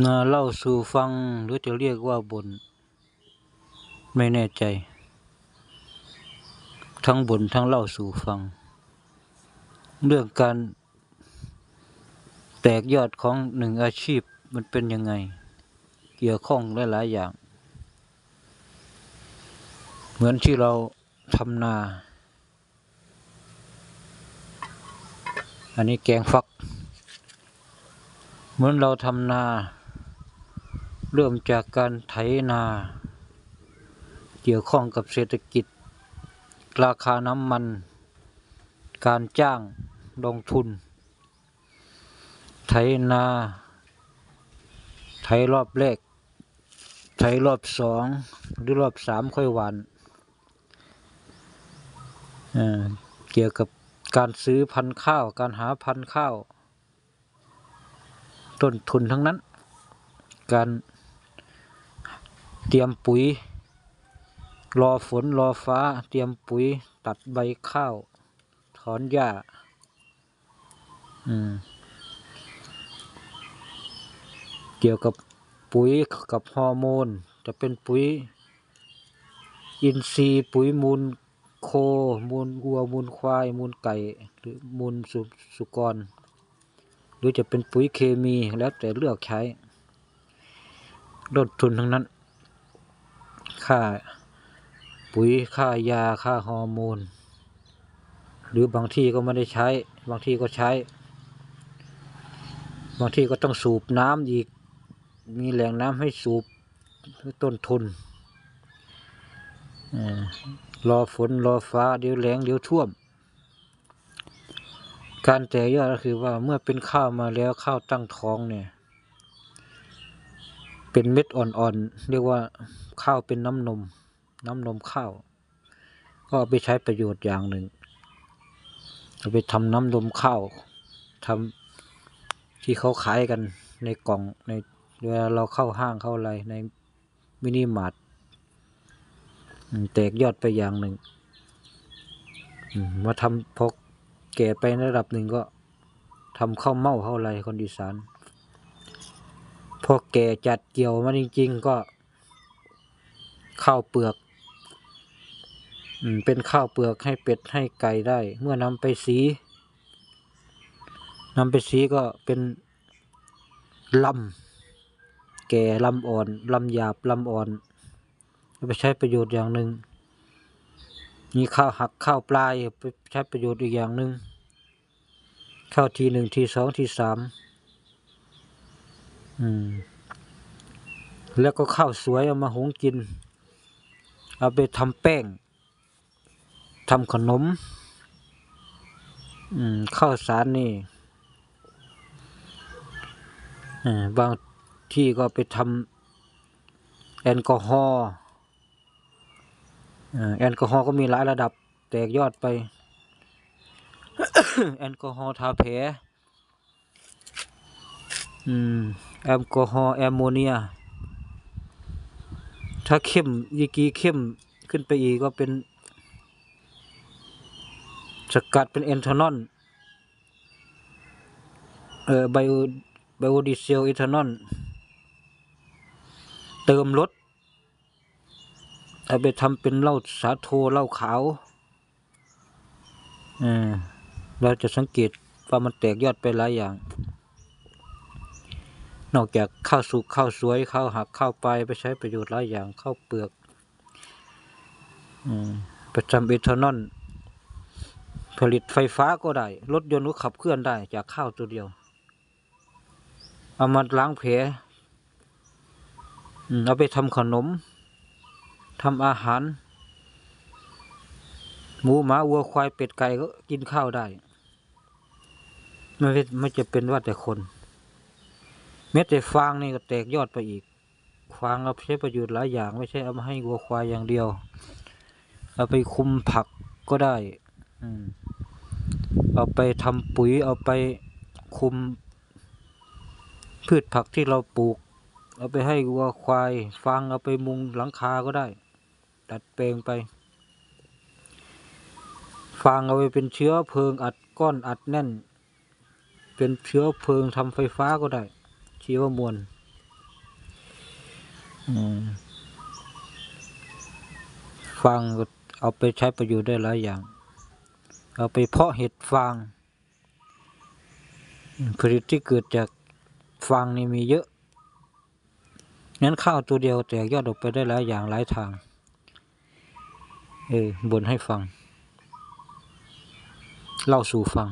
นาเล่าสู่ฟังหรือจะเรียกว่าบน ไม่แน่ใจ ทั้งบนทั้งเล่าสู่ฟัง เรื่องการแตกยอดของหนึ่งอาชีพมันเป็นยังไง เกี่ยวข้องหลายๆอย่าง เหมือนที่เราทำนา อันนี้แกงฟัก เหมือนเราทำนา เริ่มจากการไถนา เกี่ยวข้องกับเศรษฐกิจ ราคาน้ำมัน การจ้างลงทุน ไถนา ไถรอบแรก ไถรอบสองหรือรอบสามค่อยหวานเกี่ยวกับการซื้อพันธุ์ข้าว การหาพันธุ์ข้าว ต้นทุนทั้งนั้น การ เตรียมปุ๋ย รอฝนรอฟ้า เตรียมปุ๋ย ตัดใบข้าว ถอนหญ้า อืม เกี่ยวกับปุ๋ยกับฮอร์โมน จะเป็นปุ๋ย อินทรีย์ปุ๋ยมูลโค มูลวัว มูลควาย มูลไก่ หรือมูลสสุกร หรือจะเป็นปุ๋ยเคมีแล้วแต่เลือกใช้ลดทุนทั้งนั้น ค่าปุ๋ยค่ายาค่าฮอร์โมน หรือบางที่ก็ไม่ได้ใช้ บางที่ก็ใช้ บางที่ก็ต้องสูบน้ำอีก มีแหล่งน้ำให้สูบต้นทุนเอ่อรอฝนรอฟ้าเดี๋ยวแล้งเดี๋ยวท่วม การแตกยอดก็คือว่าเมื่อเป็นข้าวมาแล้วข้าวตั้งท้องเนี่ย เป็นเม็ดอ่อนๆ เรียกว่าข้าวเป็นน้ำนม น้ำนมข้าว ก็เอาไปใช้ประโยชน์อย่างหนึ่งเอาไปทำน้ำนมข้าวทำที่เขาขายกันในกล่องในเวลาเราเข้าห้างเข้าอะไรในมินิมาร์ทแตกยอดไปอย่างหนึ่งมาทำพอแก่ไประดับหนึ่งก็ทำข้าวเม่าข้าวอะไรคนอีสาน พอแก่จัดเกี่ยวมาจริง ๆ ก็ข้าวเปลือกเป็นข้าวเปลือกให้เป็ดให้ไก่ได้ เมื่อนำไปสีนำไปสีก็เป็นลำแก่ลำอ่อนลำหยาบลำอ่อนไปใช้ประโยชน์อย่างหนึ่งมีข้าวหักข้าวปลายไปใช้ประโยชน์อีกอย่างหนึ่งข้าวทีหนึ่งทีสองทีสาม แล้วก็ข้าวสวยเอามาหุงกิน เอาไปทำแป้งทำขนมข้าวสารนี่บางที่ก็ไปทำแอลกอฮอล์แอลกอฮอล์ก็มีหลายระดับ แตกยอดไป แอลกอฮอล์ทาแผลอืม แอลกอฮอล์แอมโมเนีย ถ้าเข้มยีกีเข้มขึ้นไปอีกก็เป็น สกัดเป็นเอนทานอลเอ่อไบโอไบโอดีเซลเอทานอลเติมรสเอาไปทำเป็นเหล้าสาโทเหล้าขาวเออเราจะสังเกตว่ามันแตกยอดไปหลายอย่าง นอกจากข้าวสุกข้าวสวยข้าวหักข้าวไปไปใช้ประโยชน์หลายอย่างข้าวเปลือกอืมไปทำเอทานอลผลิตไฟฟ้าก็ได้รถยนต์ก็ขับเคลื่อนได้จากข้าวตัวเดียว เอามาล้างแผลเอาไปทำขนมทำอาหาร หมูหมาวัวควายเป็ดไก่ก็กินข้าวได้ ไม่ไม่จะเป็นว่าแต่คน แม้แต่ฟางนี่ก็แตกยอดไปอีก ฟางเราใช้ประโยชน์หลายอย่างไม่ใช่เอามาให้วัวควายอย่างเดียว เอาไปคุมผักก็ได้ อืมเอาไปทำปุ๋ยเอาไปคุม พืชผักที่เราปลูก เอาไปให้วัวควาย ฟางเอาไปมุงหลังคาก็ได้ดัดแปลงไป ฟางเอาไปเป็นเชื้อเพลิงอัดก้อนอัดแน่น เป็นเชื้อเพลิงทำไฟฟ้าก็ได้ ชีวมวลอืมฟางก็เอาไปใช้ประโยชน์ได้หลายอย่าง เอาไปเพาะเห็ดฟางอืมผลิตที่เกิดจากฟางนี่มีเยอะ งั้นข้าวตัวเดียวแตกยอดออกไปได้หลายอย่างหลายทาง เออบนให้ฟัง เล่าสู่ฟัง